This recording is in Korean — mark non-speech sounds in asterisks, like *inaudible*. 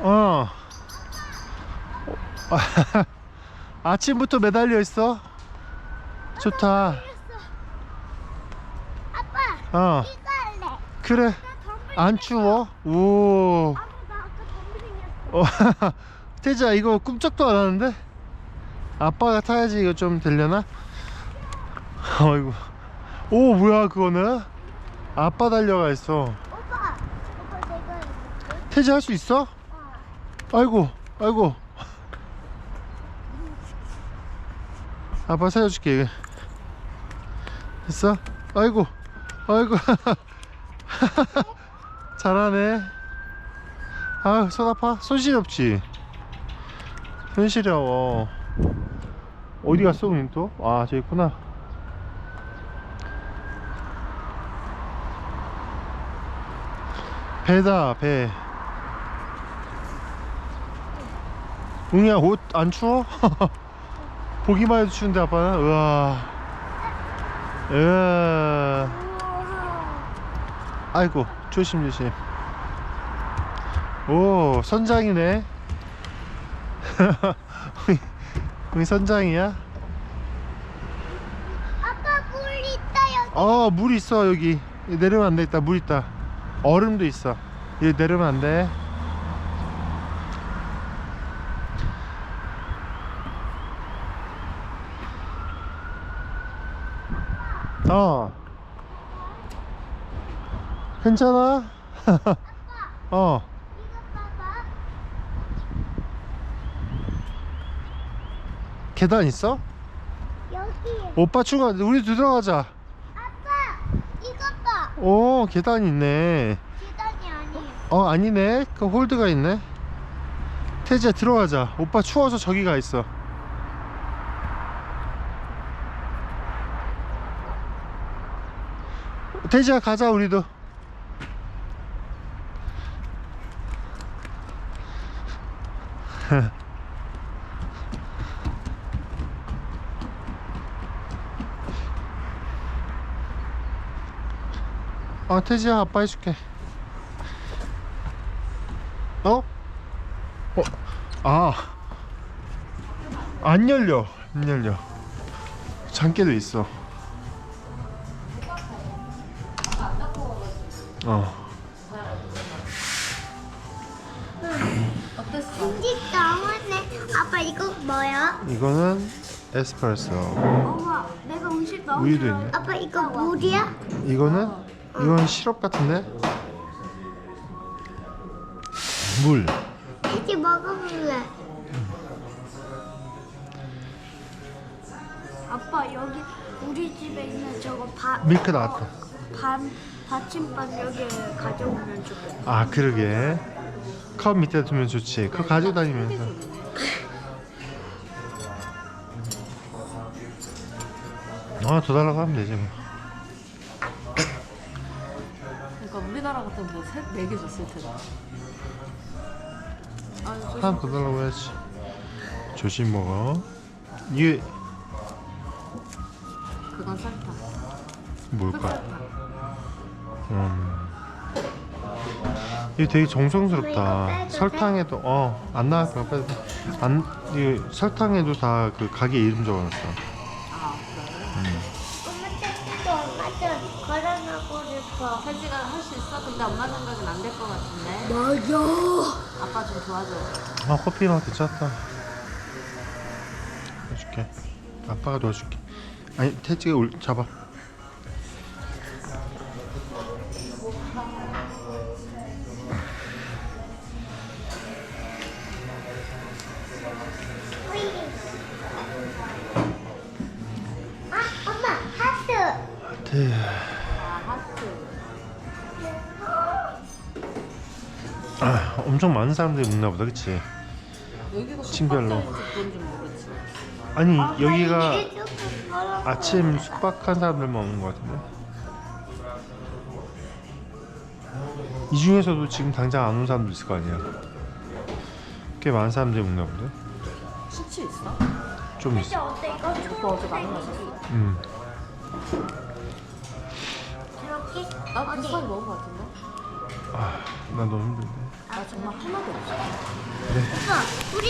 어. *laughs* 아침부터 매달려 있어. 좋다. 아빠 어. 이거 할래 그래. 안 추워? 오. 어, *laughs* 태자 이거 꿈쩍도 안 하는데? 아빠가 타야지 이거 좀 되려나? 어이구. 오 뭐야 그거는? 아빠 달려가 있어. 오빠 오빠 내가 해볼게. 태자 할수 있어? 어. 아이고 아이고. 아빠 살려줄게. 됐어? 아이고 아이고. *laughs* 잘하네. 아유 손 아파? 손 시렵지? 손 시려워. 어디 갔어 우린 또? 아 저기 있구나. 배다 배. 웅이야 옷 안 추워? *laughs* 보기만 해도 추운데 아빠는? 우와. 으아. 아이고 조심 조심. 오 선장이네. *laughs* 우리 선장이야? 아빠 물 있다 여기. 어 물 있어 여기. 내려면 안 되겠다 물 있다. 얼음도 있어. 여기 내려면 안돼. 어. 괜찮아? *laughs* 어 이거 봐봐 계단 있어? 여기. 오빠 출가 우리 들어가자. 아빠 이거 봐오 계단 있네. 계단이 아니에요. 어 아니네. 그 홀드가 있네. 태지야 들어가자. 오빠 추워서 저기 가 있어. 태지야 가자 우리도 *laughs* 어 태지야 아빠 해줄게 어? 어? 아. 안 열려. 안 열려. 잠깨도 있어. 어. 진짜 나오네 아빠 이거 뭐야? 이거는 에스프레소. 엄마 내가 음식 우유도 있네. 아빠 이거 물이야? 이거는 이건 시럽 같은데? 물. 이제 먹어볼래 아빠 여기 우리 집에 있는 저거 밥 밀크 나왔다. 밥 받침반 여기 가져오면 좋겠다 아, 그러게. 컵 밑에 두면 좋지. 그거 가지고 다니면서. 아, 더 달라고 하면 되지 뭐. 그러니까 우리나라 같으면 뭐 세, 네개 줬을 텐데. 아, 저 하나 더 달라고 해야지. 조심 먹어. 이게 그건 설탕. 뭘까? 흑설탕. 음. 이게 되게 정성스럽다. 설탕에도 어 안 나왔어. 빨리 안 이게 설탕에도 다 그 가게 이름 적어놨어. 택시도 얼마 전 걸어놓고 싶어 태지가 할 수 있어? 근데 엄마 생각엔 안될 것 같은데. 맞아 아빠 좀 도와줘. 아 커피 맛 괜찮다. 도와줄게. 아빠가 도와줄게. 아니 태지가 올 잡아. 아 하트 태. 아. 아 엄청 많은 사람들이 먹나 보다, 그치? 여기가. 숙박자인지 모르지. 아니 아, 여기가 멀어 아침 숙박한 사람들만 오는 것 같은데. 이 중에서도 지금 당장 안 온 사람도 있을 거 아니야. 꽤 많은 사람들이 먹나 본데. 수치 있어? 좀 있어. 어때 이거 오빠 어제 많이 마셨어? 음. 나 어디? 비슷하게 먹은 거 같은데? 아, 나 너무 힘든데. 나 정말 하나도 없어. 오빠 우리